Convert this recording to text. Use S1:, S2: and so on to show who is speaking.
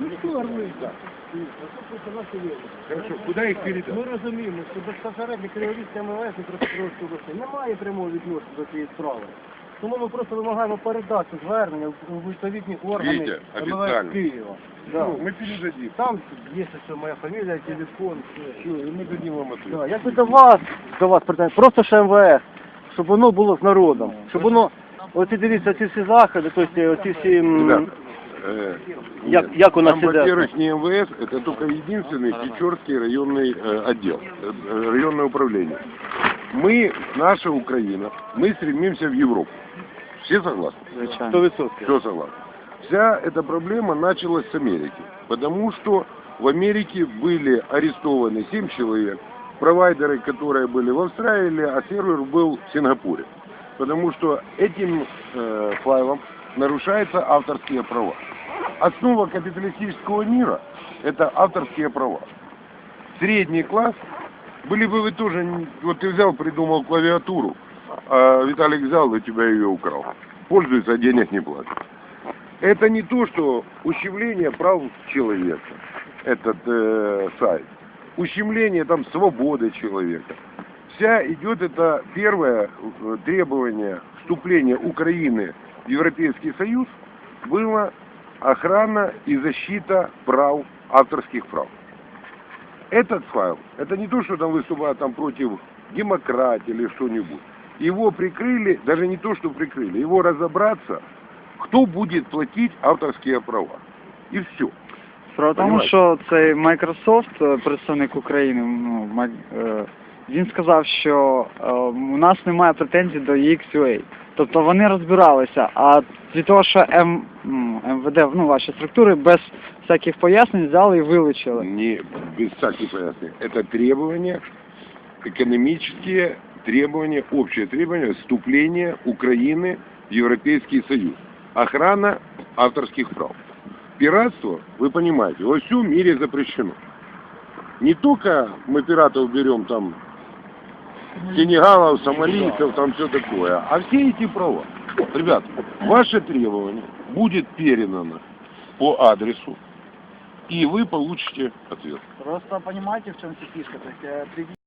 S1: Ну що рвися?
S2: Хорошо, куда их передать?
S1: Ми розуміємо, що безпосередньо керівництва МВС і Дніпропетровської області немає прямого відношення до цієї справи. Тому ми просто вимагаємо передати звернення у відповідні органи
S2: Вітя,
S1: МВС
S2: офіційно.
S1: Києва. Да.
S2: Ну, мы передадим.
S1: Там є ще моя фамілія, телефон, все.
S2: Все, и мы дадим вам ответ.
S1: Да, якби до вас, до вас претензії, просто ще МВС, щоб воно було з народом, щоб воно, оці дивіться, ці всі заходи, тобто оці всі, м,
S2: Ребята, э,
S1: Як- у нас
S2: там, во-первых, не МВС, это только единственный Печорский районный э, отдел, э, районное управление. Мы, наша Украина, мы стремимся в Европу. Все согласны?
S1: 100%.
S2: Все согласны. Вся эта проблема началась с Америки, потому что в Америке были арестованы 7 человек, провайдеры, которые были в Австралии, а сервер был в Сингапуре. Потому что этим э, файлом нарушаются авторские права. Основа капиталистического мира – это авторские права. Средний класс, были бы вы тоже, вот ты взял, придумал клавиатуру, а Виталик взял и тебя ее украл. Пользуется, а денег не платит. Это не то, что ущемление прав человека, этот э, сайт. Ущемление там свободы человека. Вся идет это первое э, требование вступления Украины в Европейский Союз было охрана и защита прав, авторских прав. Этот файл, это не то, что там выступают там против демократии или что-нибудь. Его прикрыли, даже не то, что прикрыли, его разобраться, кто будет платить авторские права. И все.
S3: Справа в тому,
S2: Понимаєте?
S3: що цей Microsoft, е, представник України, ну, ма- е, він сказав, що е, у нас немає претензій до UX-UA. Тобто вони розбиралися, а від того, що М, м, МВД, ну, ваші структури без всяких пояснень взяли і вилучили.
S2: Не без всяких пояснений. Это требования, экономические требования, общее требование вступления Украины в Европейский Союз. Охрана авторских прав. Пиратство, вы понимаете, во всем мире запрещено. Не только мы пиратов берем там сенегалов, сомалийцев, там все такое, а все эти права. Ребят, ваше требование будет передано по адресу, и вы получите ответ.
S3: Просто розумієте, в чому ця фішка? Тобто,